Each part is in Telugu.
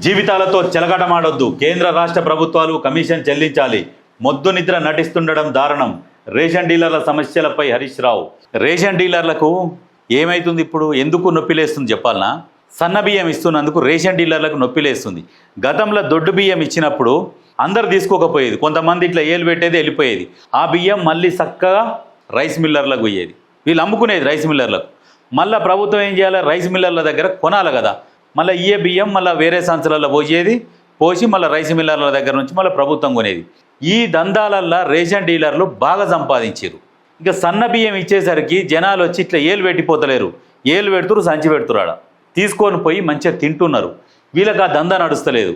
జీవితాలతో చెలగటమాడొద్దు. కేంద్ర రాష్ట్ర ప్రభుత్వాలు కమిషన్ చెల్లించాలి. మొద్దు నిద్ర నటిస్తుండడం దారుణం. రేషన్ డీలర్ల సమస్యలపై హరీష్ రావు. రేషన్ డీలర్లకు ఏమైతుంది ఇప్పుడు? ఎందుకు నొప్పిలేస్తుంది చెప్పాలనా? సన్న బియ్యం ఇస్తున్నందుకు రేషన్ డీలర్లకు నొప్పిలేస్తుంది. గతంలో దొడ్డు బియ్యం ఇచ్చినప్పుడు అందరు తీసుకోకపోయేది. కొంతమంది ఇట్లా ఏలు పెట్టేది వెళ్ళిపోయేది. ఆ బియ్యం మళ్ళీ చక్కగా రైస్ మిల్లర్లకు పోయేది. వీళ్ళు అమ్ముకునేది రైస్ మిల్లర్లకు. మళ్ళీ ప్రభుత్వం ఏం చేయాలి? రైస్ మిల్లర్ల దగ్గర కొనాలి కదా. మళ్ళీ ఇయ్యే బియ్యం మళ్ళీ వేరే సంచులలో పోసేది పోసి మళ్ళీ రైస్ మిల్లర్ల దగ్గర నుంచి మళ్ళీ ప్రభుత్వం కొనేది. ఈ దందాలల్లో రేషన్ డీలర్లు బాగా సంపాదించారు ఇక సన్న బియ్యం ఇచ్చేసరికి జనాలు వచ్చి ఇట్లా ఏలు పెట్టిపోతలేరు. ఏలు పెడుతురు సంచి పెడుతురాడ. తీసుకొని పోయి మంచిగా తింటున్నారు. వీళ్ళకి ఆ దందా నడుస్తలేదు.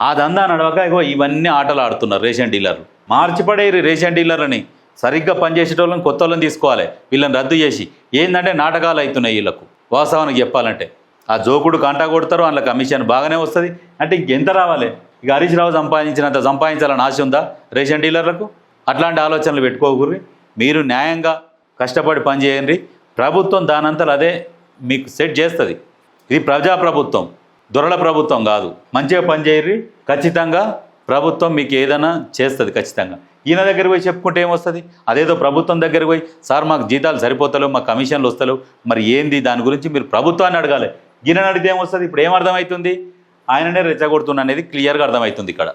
ఆ దందా నడవక ఇగో ఇవన్నీ ఆటలు ఆడుతున్నారు రేషన్ డీలర్లు. మార్చిపడేరు రేషన్ డీలర్లని. సరిగ్గా పనిచేసేటోళ్ళని కొత్త వాళ్ళని తీసుకోవాలి. వీళ్ళని రద్దు చేసి. ఏంటంటే నాటకాలు అవుతున్నాయి వీళ్ళకు. వాస్తవానికి చెప్పాలంటే. ఆ జోకుడు కాంటా కొడతారు అందులో కమిషన్ బాగానే వస్తుంది. అంటే ఇంకెంత రావాలి? ఇక హరీష్ రావు సంపాదించినంత సంపాదించాలని ఆశ ఉందా రేషన్ డీలర్లకు? అట్లాంటి ఆలోచనలు పెట్టుకోకూరి మీరు న్యాయంగా కష్టపడి పనిచేయండి ప్రభుత్వం దానంతలు అదే మీకు సెట్ చేస్తుంది. ఇది ప్రజాప్రభుత్వం దొరల ప్రభుత్వం కాదు. మంచిగా పనిచేయర్రి ఖచ్చితంగా ప్రభుత్వం మీకు ఏదైనా చేస్తుంది ఖచ్చితంగా. ఈయన దగ్గర పోయి చెప్పుకుంటే ఏమొస్తుంది? అదేదో ప్రభుత్వం దగ్గరికి పోయి సార్ మాకు జీతాలు సరిపోతలేవు మాకు కమిషన్లు వస్తలేవు. మరి ఏంది? దాని గురించి మీరు ప్రభుత్వాన్ని అడగాలి. ఈయన అడిగితే ఏమొస్తుంది? ఇప్పుడు ఏం అర్థమవుతుంది ఆయననే రెచ్చగొడుతున్నా అనేది క్లియర్గా అర్థమవుతుంది ఇక్కడ.